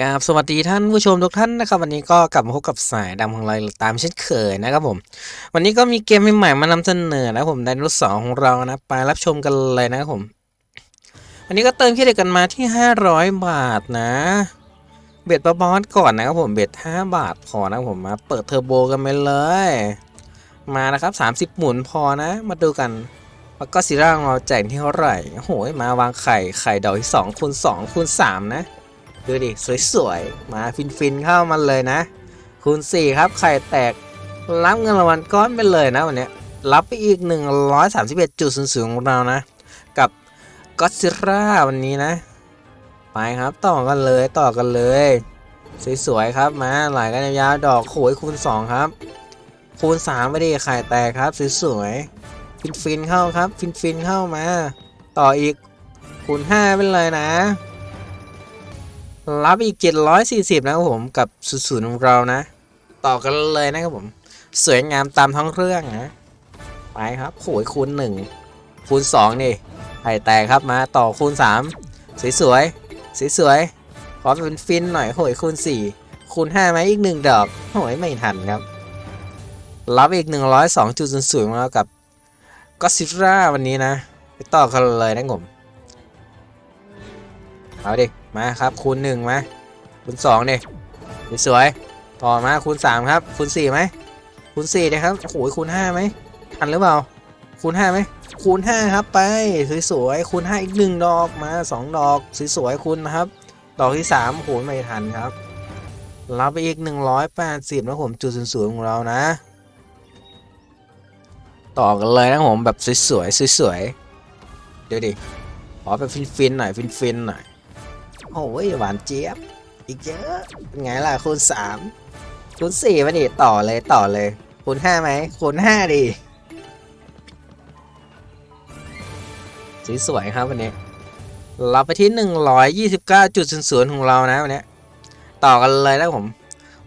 กราบสวัสดีท่านผู้ชมทุกท่านนะครับ วันนี้ก็กลับมาพบกับสายดำของเราตามเช่นเคยนะครับผม วันนี้ก็มีเกมใหม่ๆมานำเสนอนะครับผมไดโนเสาร์ของเรานะไปรับชมกันเลยนะครับผม วันนี้ก็เติมเครดิตกันมาที่ 500 บาทนะ เบ็ดประบอสก่อนนะครับผมเบ็ด5บาทพอนะผมมาเปิดเทอร์โบกันไปเลย มานะครับ 30 หมุนพอนะ มาดูกันว่าก็ซิร่าของเราแจกที่เท่าไหร่โอ้โหมาวางไข่ไข่ดอกที่2คูณ2คูณ3นะ ดูดิ สวยๆ มาฟินๆ เข้ามาเลยนะ คูณ 4 ครับ ไข่แตก รับเงินรางวัลก้อนไปเลยนะวันนี้ รับไปอีก 131จุดศูนย์ศูนย์ของเรานะ กับก็ซิร่าวันนี้นะ ไปครับต่อกันเลยต่อกันเลย สวยๆ ครับมาหลายกันยาวดอกโขยคูณ 2 ครับ คูณ 3 ไปดิไข่แตกครับ สวยๆ ฟินๆ เข้าครับ ฟินๆ เข้ามา ต่ออีกคูณ5ไปเลยนะ รับอีก 740 นะครับผมกับศูนย์ของเรานะ ต่อกันเลยนะครับผม สวยงามตามท้องเรื่องนะ ไปครับโขยคูณ 1 คูณ 2 นี่ไข่แตกครับมาต่อคูณ 3 สวยสวยสวยสวยๆขอเป็นฟินหน่อยโหยคูณ 4 คูณ5ไหมอีก 1 ดอกโหยไม่ทันครับ รับอีก 102.00มาแล้วกับก็ซิร่าวันนี้นะ ไปต่อกันเลยนะผมเอาดิ มาครับคูณหนึ่งมาคูณสองดิสวยๆต่อมาคูณสามครับคูณสี่ไหมคูณสี่นะครับโอ้โหคูณห้าไหมทันหรือเปล่าคูณห้าไหมคูณห้าครับไปสวยๆคูณห้าอีกหนึ่งดอกมาสองดอกสวยๆคูณนะครับ ดอกที่สามโอ้โหไม่ทันครับรับไปอีกหนึ่งร้อยแปดสิบนะผมจุดศูนย์ของเรานะ ต่อกันเลยนะผมแบบสวยๆสวยๆเดี๋ยวดิขอแบบฟินๆหน่อยฟินๆหน่อย โอ้ยหวานเจี๊ยบ อีกเยอะเป็นไงล่ะคูณสามคูณสี่มาดิต่อเลยต่อเลย คูณห้าไหมคูณห้าดิสีสวยครับวันนี้ เราไปที่หนึ่งร้อยยี่สิบเก้าจุดศูนย์ของเรานะวันนี้ต่อกันเลยนะผม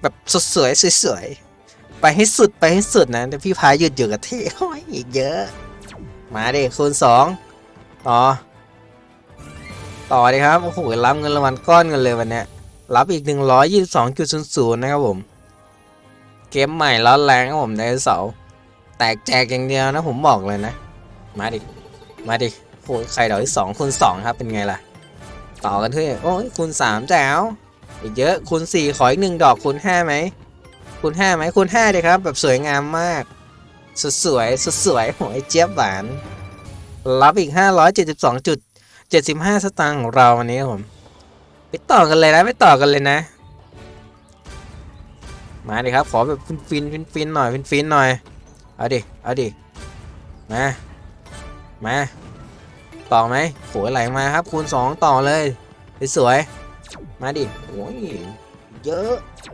แบบสดสวยสวยๆไปให้สุดไปให้สุดนะแต่พี่พายหยุดอยู่กับที่อีกเยอะ มาดิคูณสองต่อ ต่อเลยครับโอ้โหรับเงินรางวัลก้อนกันเลยวันนี้รับอีก 122.00 นะครับผม เกมใหม่ร้อนแรงครับผมไดโนเสาแตกแจกอย่างเดียวนะผมบอกเลยนะ มาดิ มาดิโอ้ยไข่ดอกที่2คูณ2ครับเป็นไงล่ะ ต่อกันเถอะโอ้ยคูณ3แจ๋วอีกเยอะคูณ4ขออีกหนึ่งดอกคูณ5ไหมคูณ5ไหมคูณ5เลยครับ แบบสวยงามมากสุดสวยสุดสวยโอ้ยเจี๊ยบหวานรับอีก 572จุด 75 สตางค์ของเราวันนี้ครับผมไปต่อกันเลยนะไปต่อกันเลยนะ มาดิครับขอแบบฟินฟินฟินฟินหน่อยฟินฟินหน่อยเอาดิเอาดิมามาต่อไหมโหไหลมาครับ คูณ 2 ต่อเลยสวยมาดิโอ้ยเยอะ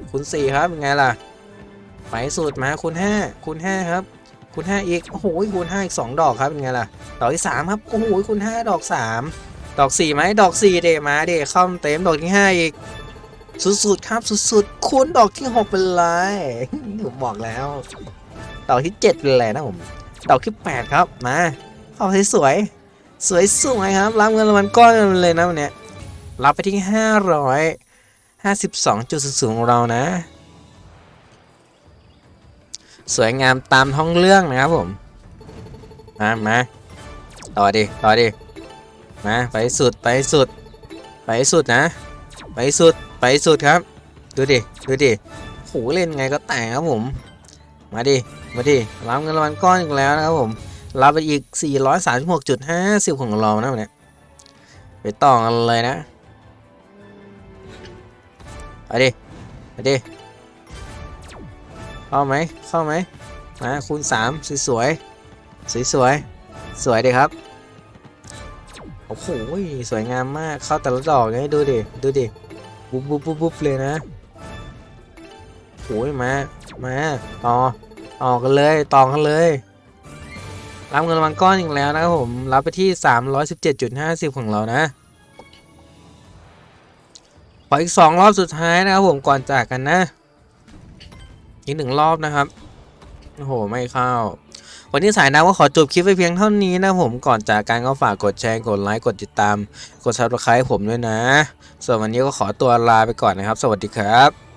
คูณ4ครับเป็นไงล่ะไปสุดมาคูณ5คูณ5ครับ คูณ5อีก โอ้โหคูณ5อีก 2 ดอกครับ เป็นไงล่ะ ดอกที่ 3 ครับ โอ้โหคูณ5ดอก 3 ดอก 4ไหมดอก 4 เดมาเดเข้าเต็ม ดอกที่ 5 อีก สุดๆ ครับสุดๆคูณดอกที่ 6 เป็นไรผมบอกแล้ว ดอกที่ 7 เป็นไรนะผม ดอกที่ 8 ครับ มาเข้าสวยๆสวยครับ รับเงินรางวัลก้อนกันเลยนะวันนี้รับไปที่552.00ของเรานะ สวยงามตามท้องเรื่องนะครับผมมามาต่อดิต่อดิมาไปสุดไปสุด ไปสุดนะ ไปสุดไปสุดครับ ดูดิดูดิโหเล่นไงก็แต่งครับผม มาดิมาดิรับเงินรางวัลก้อนอีกแล้วนะครับผมรับไปอีก 436.50 ของเรานะวันเนี้ยไปต่อกันเลยนะเอาดิเอาดิ เข้าไหมเข้าไหมมาคูณ 3 สวยสวยสวยๆสวยดีครับ โอ้โหสวยงามมากเข้าแต่ละดอกเลยดูดิ ดูดิ บุ๊บบุ๊บบุ๊บบุ๊บเลยนะโอ้ยมามาต่อต่อกันเลยต่อกันเลย รับเงินรางวัลก้อนอีกแล้วนะครับผม รับไปที่ 317.50 ของเรานะขออีก 2 รอบสุดท้ายนะครับผมก่อนจากกันนะ อีกหนึ่งรอบนะครับ โอ้โห ไม่เข้า วันนี้สายน้ำก็ขอจบคลิปไปเพียงเท่านี้นะผม ก่อนจากการก็ฝากกดแชร์ กดไลค์ กดติดตาม กดซับสไคร b ์ผมด้วยนะ ส่วนวันนี้ก็ขอตัวลาไปก่อนนะครับ สวัสดีครับ